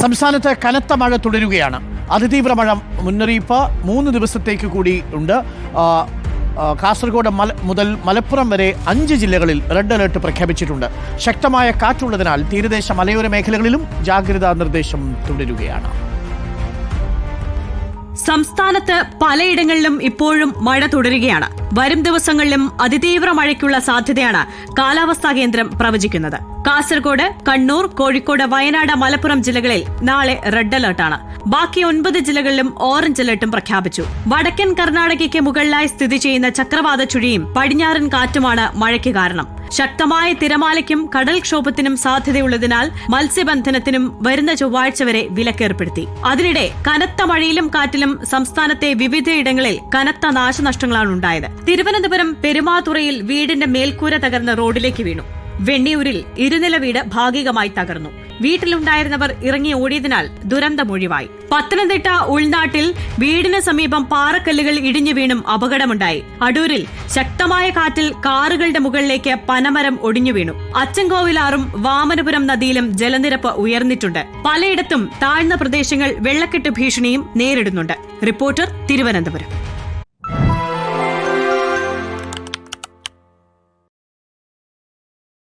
സംസ്ഥാനത്ത് കനത്ത മഴ തുടരുകയാണ്. അതിതീവ്ര മഴ മുന്നറിയിപ്പ് മൂന്ന് ദിവസത്തേക്ക് കൂടി ഉണ്ട്. കാസർഗോഡ് മല മുതൽ മലപ്പുറം വരെ അഞ്ച് ജില്ലകളിൽ റെഡ് അലേർട്ട് പ്രഖ്യാപിച്ചിട്ടുണ്ട്. ശക്തമായ കാറ്റുള്ളതിനാൽ തീരദേശ മലയോര മേഖലകളിലും ജാഗ്രതാ നിർദ്ദേശം തുടരുകയാണ്. സംസ്ഥാനത്ത് പലയിടങ്ങളിലും ഇപ്പോഴും മഴ തുടരുകയാണ്. വരും ദിവസങ്ങളിലും അതിതീവ്ര മഴയ്ക്കുള്ള സാധ്യതയാണ് കാലാവസ്ഥാ കേന്ദ്രം പ്രവചിക്കുന്നത്. കാസർഗോഡ് കണ്ണൂർ കോഴിക്കോട് വയനാട് മലപ്പുറം ജില്ലകളിൽ നാളെ റെഡ് അലർട്ടാണ് ബാക്കി ഒൻപത് ജില്ലകളിലും ഓറഞ്ച് അലർട്ടും പ്രഖ്യാപിച്ചു. വടക്കൻ കർണാടകയ്ക്ക് മുകളിലായി സ്ഥിതി ചെയ്യുന്ന ചക്രവാത ചുഴിയും പടിഞ്ഞാറൻ കാറ്റുമാണ് മഴയ്ക്ക് കാരണം. ശക്തമായ തിരമാലയ്ക്കും കടൽക്ഷോഭത്തിനും സാധ്യതയുള്ളതിനാൽ മത്സ്യബന്ധനത്തിനും വരുന്ന ചൊവ്വാഴ്ച വരെ വിലക്കേർപ്പെടുത്തി. അതിനിടെ കനത്ത മഴയിലും കാറ്റിലും സംസ്ഥാനത്തെ വിവിധയിടങ്ങളിൽ കനത്ത നാശനഷ്ടങ്ങളാണ് ഉണ്ടായത് തിരുവനന്തപുരം പെരുമാതുറയിൽ വീടിന്റെ മേൽക്കൂര തകർന്ന് റോഡിലേക്ക് വീണു. വെണ്ണിയൂരിൽ ഇരുനില വീട് ഭാഗികമായി തകർന്നു. വീട്ടിലുണ്ടായിരുന്നവർ ഇറങ്ങി ഓടിയതിനാൽ ദുരന്തമൊഴിവായി പത്തനംതിട്ട ഉൾനാട്ടിൽ വീടിന് സമീപം പാറക്കല്ലുകൾ ഇടിഞ്ഞു വീണും അപകടമുണ്ടായി. അടൂരിൽ ശക്തമായ കാറ്റിൽ കാറുകളുടെ മുകളിലേക്ക് പനമരം ഒടിഞ്ഞു വീണു. അച്ചൻകോവിലാറും വാമനപുരം നദിയിലും ജലനിരപ്പ് ഉയർന്നിട്ടുണ്ട്. പലയിടത്തും താഴ്ന്ന പ്രദേശങ്ങൾ വെള്ളക്കെട്ട് ഭീഷണിയും നേരിടുന്നുണ്ട്. റിപ്പോർട്ടർ തിരുവനന്തപുരം.